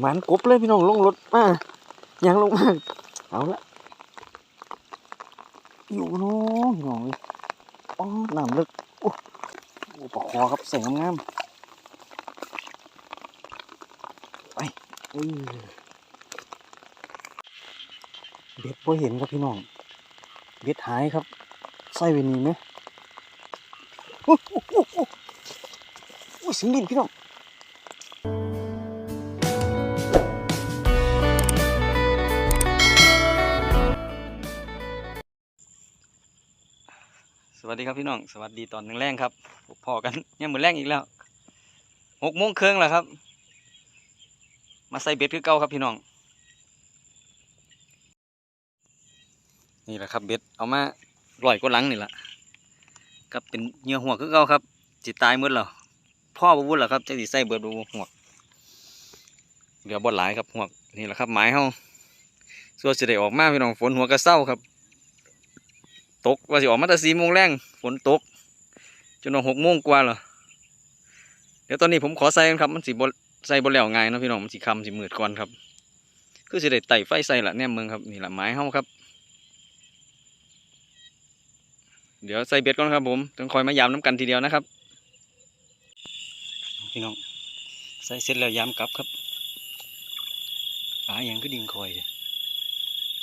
หมันกบเลยพี่น้องลงรถมายังลงมาเอาละอยู่น้องพี่น้องอ้ยอ๋อน้ำลึกโอ้โอ้ปลาคอครับใส่งามไปเบ็ดพอเห็นครับพี่น้องเบ็ดหายครับใส่ไว้นี่ไหมโอ้โหโอ้โหโอ้ยสิงดินพี่น้อง สวัสดีครับพี่น้องสวัสดีตอนหนึ่งแรงครับพบพอกันเนี่ยเหมือนแรงอีกแล้วหกโมงเครึ่องแล้วครับ มาใส่เบ็ดคือเก่าครับพี่น้อง นี่แหละครับเบ็ดเอามาลอยก็ลังนี่แหละกับเป็นเหยื่อหัวคือเก่าครับจิตตายหมดแล้วพ่อบ่วุ่นแล้วครับจะสิใส่เบิดบ่หัวกเหลือบ่หลายครับหัวกนี่แหละครับหมายเฮาส่วนสิได้ออกมาพี่น้องฝนหัวกระเซ้าครับ ตกว่าสิออกมาแต่สี่โมงแรงฝนตก จนหกโมงกว่าแล้วเดี๋ยวตอนนี้ผมขอใส่กันครับ มันสิบใส่บนแล้วง่ายเนะพี่น้องมันสิคำสิมืดก่อนครับ คือสิได้ไต่ไฟใส่ละเนี่ยเมืองครับนี่แหละไม้เฮาครับ เดี๋ยวใส่เบ็ดก่อนครับ ผมต้องคอยมายามน้ำกันทีเดียวนะครับพี่น้องใส่เสร็จแล้วยามกลับครับปลาอย่างก็ดิ่งคอยเด้อ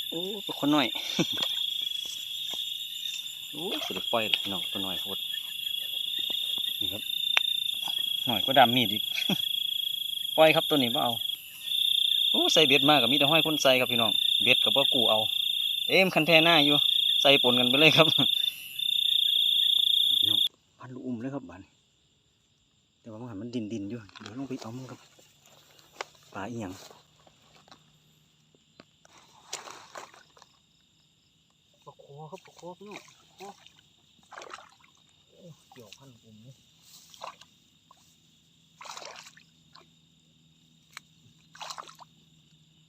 โอ้ปลาคนหน้อย โอ้สุดปล่อยเลยพี่น้องตัวน้อยโคตรนี่ครับ หน่อยก็ดำมีดอีก ปล่อยครับตัวนี้ว่าเอาโอ้ใส่เบ็ดมากกับมีแต่ห้อยคนใส่ครับพี่น้อง เบ็ดกับว่ากูเอา เอ็มคันแทหน้าอยู่ ใส่ปนกันไปเลยครับพี่น้องพันลูกอุ้มเลยครับบ้านนี้แต่ว่ามันหันมันดินดินๆอยู่ เดี๋ยวลงไปเอามันครับปลาอีหยังปลาคอครับปลาคอพี่น้อง เกี่ยวพันผมนี่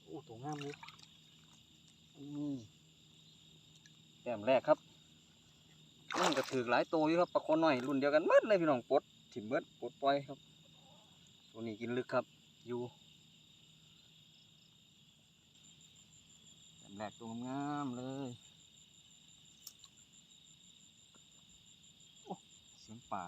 โอ้ตัวงามเลยอืมแต้มแรกครับมันก็ถือหลายตัวอยู่ครับปลาคอน้อยรุ่นเดียวกันหมดเลยพี่น้องปดถิ่มเบิดปดปล่อยครับ ตัวนี้กินลึกครับ อยู่แต้มแรกตัวงามเลย เสียงป่า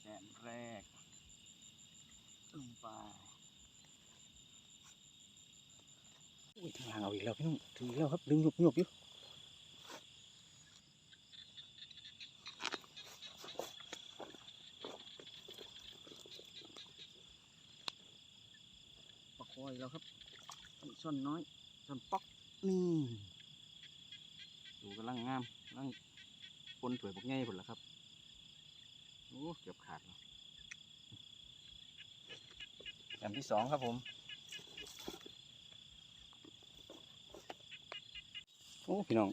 แสนแรกลงไปอุ้ยทางหลังเอาอีกแล้วพี่น้องถึงแล้วครับดึงหยบหยบอยู่ปลาคอยแล้วครับ ช่อนน้อยช่อนป๊อกนี่ดูกำลังงามกำลังปนถวยบกง่ายผลแล้วครับโอ้เกือบขาดแล้วแอมที่สองครับผมโอ้พี่น้อง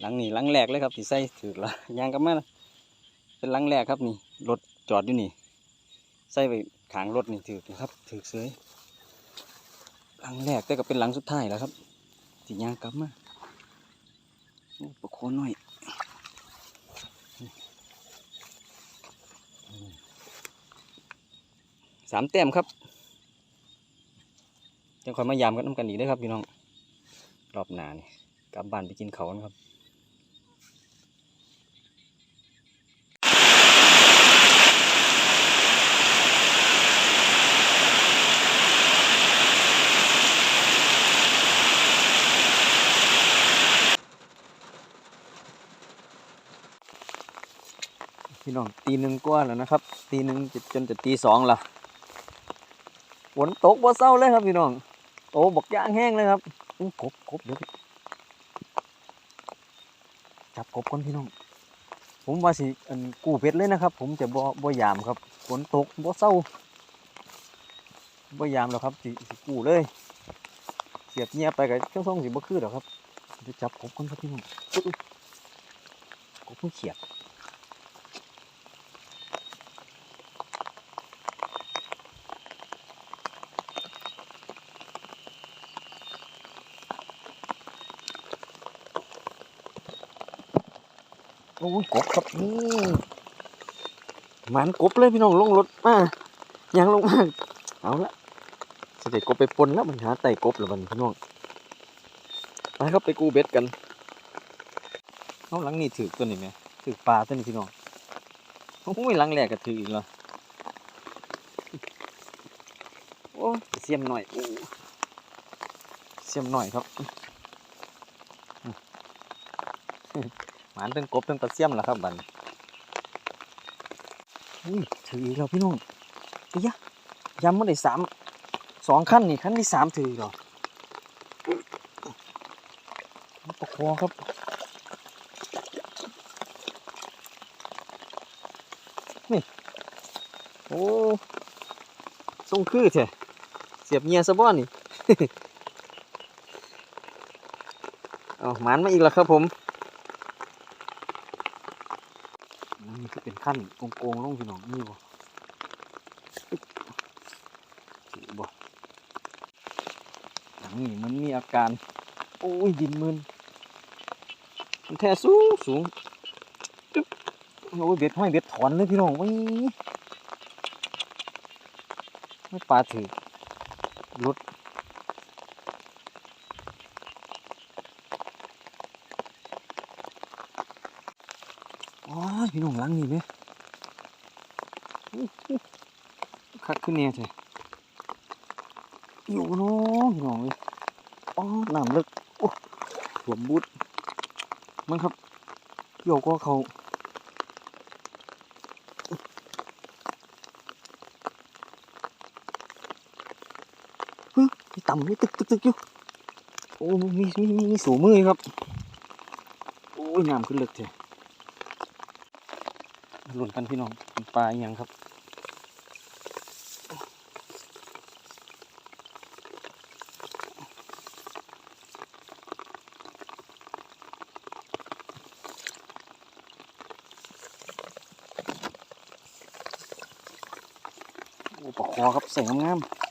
หลังนี่หลังแรกเลยครับที่ใส่ถือละยางกลับมานะเป็นหลังแรกครับนี่รถจอดอยู่นี่ ใส่ไปขางรถนี่ถือนะครับถือเสย หลังแรกแต่ก็เป็นหลังสุดท้ายแล้วครับสียางกลับมาโอ้ปลาโคนหน่อยสามแต้มครับจะคอยมายามกันน้ำกันอีกเด้อครับพี่น้องรอบหนานี่กลับบ้านไปกินเขานะครับ พี่น้องตีหนึ่งกว่าแล้วนะครับ ตีหนึ่งจจนจะตีสองละฝนตกบ่เศร้าเลยครับพี่น้อง โอ้บอกย่างแห้งเลยครับอู้กบกบเดี๋ยวจับกบก่อนพี่น้อง ผมว่าสิอันกู้เพชรเลยนะครับ ผมจะบ่บ่ยามครับฝนตกบ่เศร้าบ่ยามแล้วครับสิสิกู้เลย เสียบเงียบไปกับช่องๆสิบ่คือหรอครับจะจับกบก่อนครับพี่น้องกบเพิ่งเขียด โอ้ยกบครับนี่หมันกบเลยพี่น้องลงรถมายังลงมาเอาละจะได้กบไปปนแล้วมันหาไต่กบหรือมันพี่น้องไปครับไปกูเบ็ดกันเอาหลังนี่ถือตัวนี้ไหมถือปลาตัวนี้พี่น้องโอ้ยหลังแรกก็ถืออีกแล้วโอ้เสียมหน่อยเสียมหน่อยครับ หมานตั้งกบตั้งปลาเสียมแล้วครับบันถืออีกแล้วพี่น้องเอ้ยะยำมาได้สามสองขั้นนี่ขั้นที่สามถืออีกแล้วปลาคอครับนี่โอ้ทรงคือแท้เสียบเงียซะบ่นี่เอาหมานมาอีกแล้วครับผม นี่คือเป็น ขั้นโกงๆลงพี่น้องนี่บ่ถือบ่หลังนี่มันมีอาการ โอ้ยดินมึนมันแท้สูงสูงโอ้ยเบ็ดห้อยเบ็ดถอนเลยพี่น้องไวิไม่ปลาถือรุดอ๋อพี่ น้องหลังนี่ไหมคักขึ้นเนี่ยเถอะอยู่นาะพี่น้องเลยอ๋อน้ำลึกโอ้สวมบุดมันครับโยกก็เขาเฮ้ยมีต่ำมีตึกตึกตึกอยู่โอ้มีมีมีมีสูงมือครับ โอ้ยน้ำขึ้นลึกเถอะ ลุนกันพี่น้องปลาอย่างครับโอ้ปลาคอครับใส่งามๆ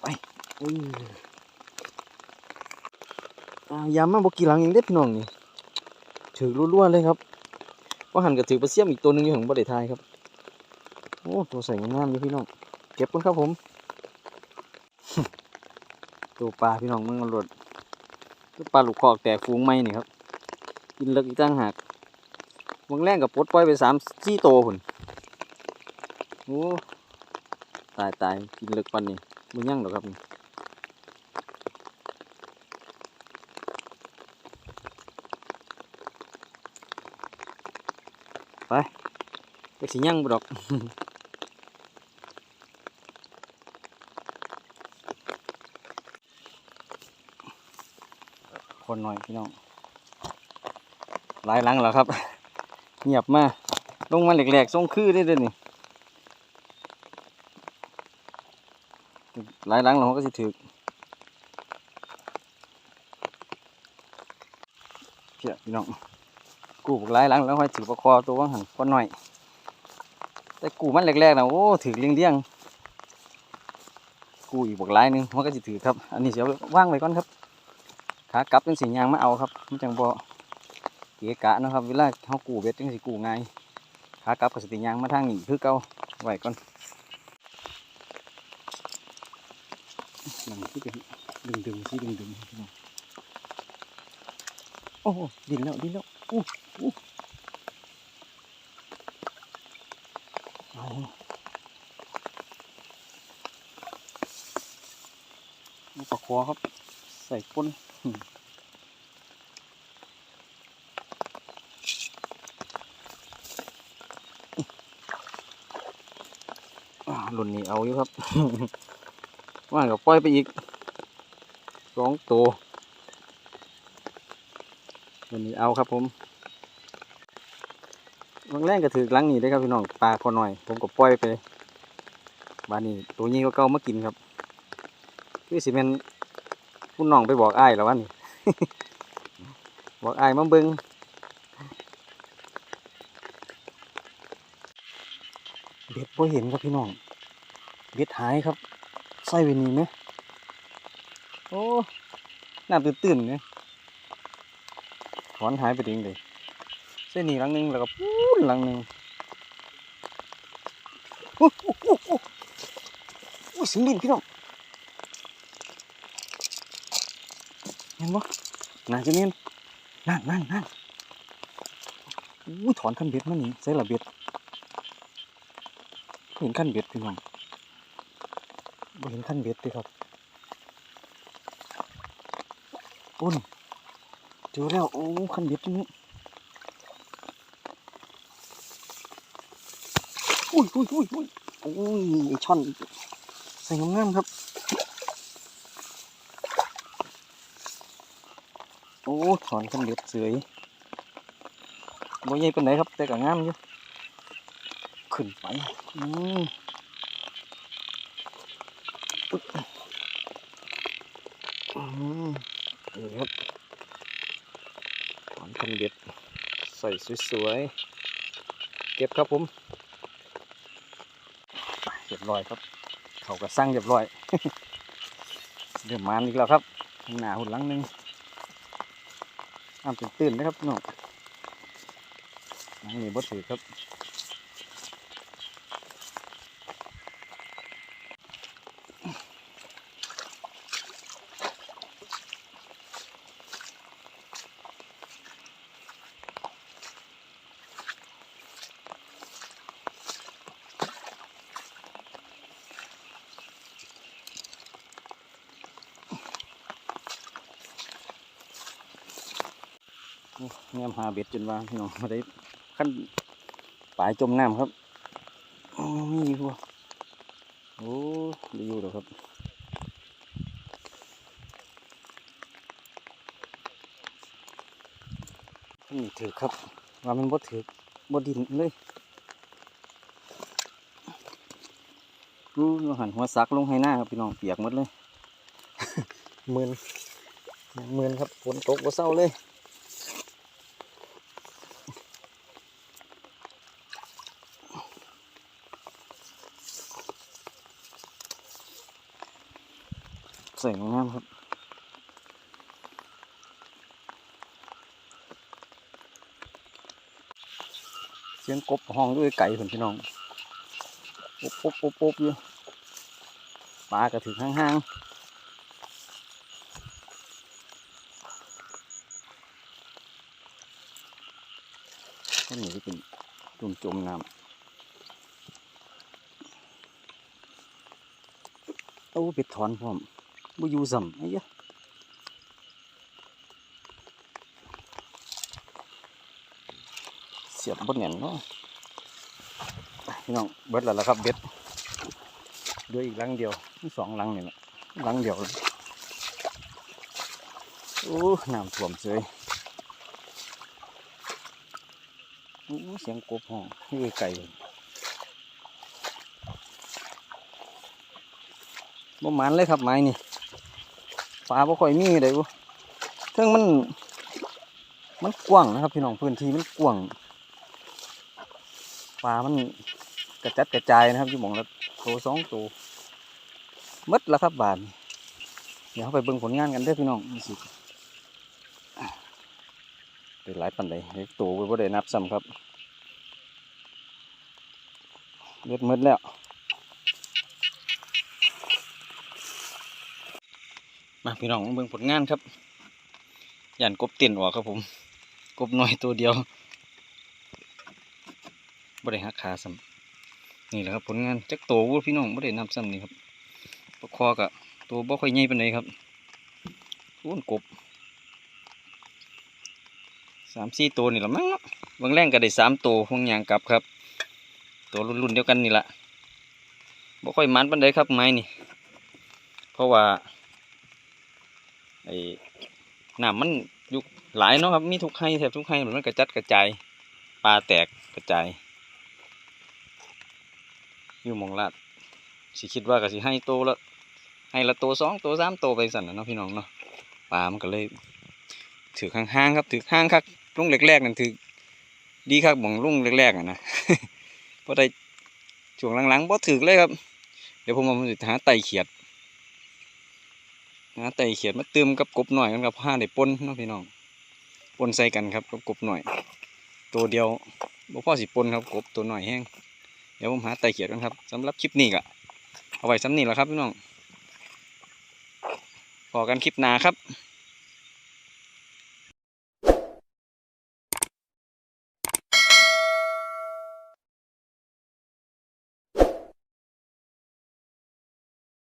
ไปอุ้ ยามมาบกี่หลังเองเด็ดพี่น้องนี่ถือรัวๆเลยครับว่าหันกับถือปลาเสียมอีกตัวหนึงอยู่ของบริทยครับโอ้ตัวใส่งามๆอยู่พี่น้องเก็บกันครับผม ตัวปลาพี่น้องมึงเอาหลดตัวปลาหลูกคอกแต่ฟูงไม่นี่ครับกินเลิกอีกตั้งหากวงแรงกับปดปล่อยไปสามสี่โตวผุนโอ้ตายตายกินเลิกปันนี่มึงยั่งหรอกครับนี่ ไปสิยังบ่ดอกคนหน่อยพี่น้องหลายหลังแล้วครับ เงียบมากลงมาแหลกๆทรงคือได้เด้อนี่หลายหลังเราก็สิถือเพี่ยพี่น้องกูบกหลายหลังแล้วค่อยถือประคอตัวว่างหันก็หน่อย แต่กูมันแรกๆนะโอ้ถือเลี้ยงๆกูอีกบอกลายหนึงมันก็จะถือครับ อันนี้เสียวว่างไว้ก่อนครับขากลับจังสียางมาเอาครับมันจังบ่เกะกะนะครับเวลาเขากูเบ็ดจังสีกูง่ายขากลับกับสติยางมาทางนี้คือเก่าไว้ก่อนนั่นที่เป็นดึงดึงที่ดึงดึงโอ้ดินแล้วดินแล้วอู้อู้ เอาเอาปลาคอครับ ใส่ก้นหล่นนี่เอาอยู่ครับ ว่ากับปล่อยไปอีกสองตัวหล่นนี่เอาครับผม บางแรงก็ถือลังนี่ได้ครับพี่น้องปลาพอหน่อย ผมก็ปล่อยไปบ้านนี้ตัวนี้ก็เก่ามากินครับคือสิเป็นคุณน้องไปบอกไอ้ายแล้ววันนี้บอกไอ้มาเบิงเบ็ดพอเห็นครับพี่น้องเบ็ดหายครับใส่ไว้นี่ไหมโอ้น้ำตื้นๆเนี่ยถอนหายไปทิ้งเลย เส้นนี้หลังหนึงแล้วก็พูนหลังหนึงโอ้โหโอ้โหโอ้สิงดินพี่น้องเห็นปะน่าจะเนียนนั่นนั่นนั่นอุ้ยถอนคันเบ็ดมานี่ใส่ละเบ็ดเห็นคันเบ็ดพี่น้องเห็นคันเบ็ดเลยครับอุ่นเจอแล้วโอ้คันเบ็ดตรงนี้ อุ้ยอุ้ยอุ้ยอุ้ยโอ้ยช่อนใส่งามๆครับ โอ้ถอนคันเบ็ดเสยบ่ใหญ่ปานไหนครับ แต่ก็งามอยู่ขึ้นไปอืมอืมนี่ครับถอนคันเบ็ดใส่สวยๆเก็บครับผม รียบร้อยครับ เขาก็สร้างเรียบร้อย เดือดมานอีกแล้วครับข้างหน้าหุ่นหลังหนึงน้ำตื่นๆนะครับน้องนี่บดถือครับ แง้มหาเบ็ดจนว่าพี่น้องมาได้ขั้นปลายจมน้ำครับมีอยู่บ่โอ้ได้อยู่แล้วครับนี่ถือครับ ว่ามันบ่ถือบ่ดินเลยรู้หันหัวซักลงให้หน้าครับพี่น้องเปียกหมดเลยหมื่นหมื่นครับฝนตกบ่เศร้าเลย ใส่งามครับเสียงกบห้องด้วยไก่เพื่อนพี่น้องปุ๊บปุ๊บปุ๊บปุ๊บอยู่ปลากระถึงห้างๆก็หนีไปเป็นจุ่มจมน้ำโอ้เป็ดถอนพร้อม บ่อยู่ซ้ำไอ้ยะเสียบบนแหน่นเนาะพี่น้องเบิดแล้วล่ะครับเบ็ดเหลืออีกลังเดียวสองลังนี่แหละลังเดียวโอ้น้ำท่วมเฉยโอ้เสียงกบห้องนี่ไก่บ่หมันเลยครับไม้นี่าบ่ค่อยมีเลยบุเทิงมัน มันกว้างนะครับ พี่น้องพื้นที่มันกว้างปลามันกระจัดกระจายนะครับอยู่หมองละโตสองตัวหมดแล้วครับบานเดี๋ยวเราไปเบิ่งผลงานกันเด้อพี่น้องสิเป็นหลายปันใดเล็กตัวไปบ่ได้นับซ้ำครับเล็ดหมดแล้ว มาพี่น้องเบิ่งผลงานครับย่านกบเตียนออกครับผม กบน้อยตัวเดียวบ่ได้หักขาซ้ำนี่แหละครับผลงานจักโตวพี่น้องบ่ได้นับซ้ำนี่ครับปลาคอกับตัวบ่ค่อยใหญ่ปานใดครับโอ้นกบสามสี่ตัวนี่ละมั้งเนาะบางแรงก็ได้สามตัวห่วงยางกลับครับ ตัวรุ่นๆเดียวกันนี่แหละบ่ค่อยมันปานใดครับไม้นี่ เพราะว่า ไอ้น้ำมันยุกหลายเนาะครับมีทุกไห้แทบทุกไห้มันกระจัดกระจายปลาแตกกระจายอยู่หมองลาดสิคิดว่าก็สิให้โตละให้ละโตสองโตสามโตไปสั่นนะเนาะพี่น้องเนาะปลามันก็เลยถือข้างๆครับถือข้างครับลุงแรกๆนั่นถือดีครับหมองลุ่งแรกๆอะนะพอได้ช่วงหลังๆพอถือเลยครับ เดี๋ยวผมเอามาสิหาไตเขียด นะไต่เขียดมาเติมกับกบหน่อยกันกับผ้าได้ปนเนาะพี่น้องปนใส่กันครับกับกบหน่อย ตัวเดียวบ่พอสิปนครับกบตัวหน่อยแห้งเดี๋ยวผมหาไต่เขียดกันครับสำหรับคลิปนี้ก็เอาไว้ซ้ำนี่แหละครับพี่น้องพอกันคลิปหน้าครับ